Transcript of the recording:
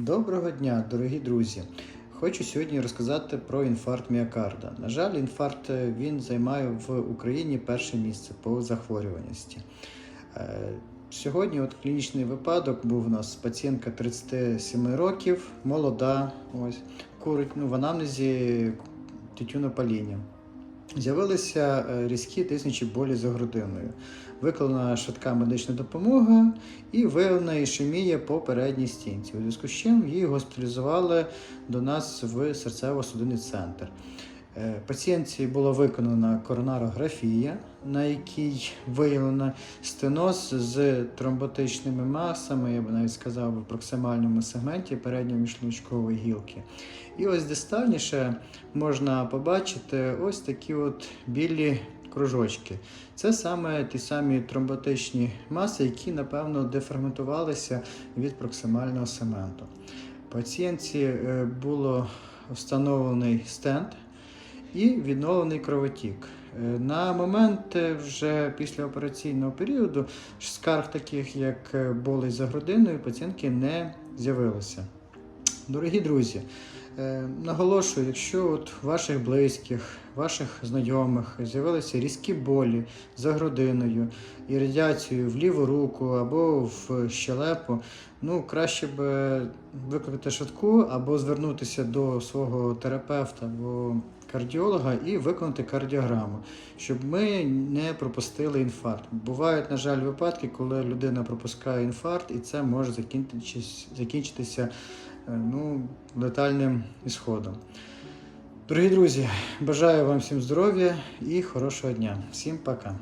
Доброго дня, дорогі друзі! Хочу сьогодні розказати про інфаркт міокарда. На жаль, інфаркт е, він займає в Україні перше місце по захворюваності. Е, Сьогодні от клінічний випадок був у нас пацієнтка 37 років, молода, ось, курить ну, в анамнезі тютюнопаління. З'явилися е, різкі тиснучі болі за грудиною. Виконана швидка медична допомога і виявлена ішемія по передній стінці. У зв'язку з чим її госпіталізували до нас в серцево-судинний центр. Е, Пацієнтці була виконана коронарографія, на якій виявлено стеноз з тромботичними масами, я би навіть сказав, в проксимальному сегменті передньої міжлучкової гілки. І ось дистальніше можна побачити ось такі от білі кружочки. Це саме ті самі тромботичні маси, які, напевно, дефрагментувалися від проксимального сегменту. Пацієнтці е, було встановлений стенд і відновлений кровотік. Е, На момент вже після операційного періоду скарг таких, як е, болить за грудиною, пацієнтки не з'явилося. Дорогі друзі, е, наголошую, якщо от у ваших близьких, ваших знайомих з'явилися різкі болі за грудиною і радіацією в ліву руку або в щелепу, ну краще б е, викликати швидку або звернутися до свого терапевта або кардіолога і виконати кардіограму, щоб ми не пропустили інфаркт. Бувають, на жаль, випадки, коли людина пропускає інфаркт, і це може закінчитися ну, летальним ісходом. Дорогі друзі, бажаю вам всім здоров'я і хорошого дня. Всім пока.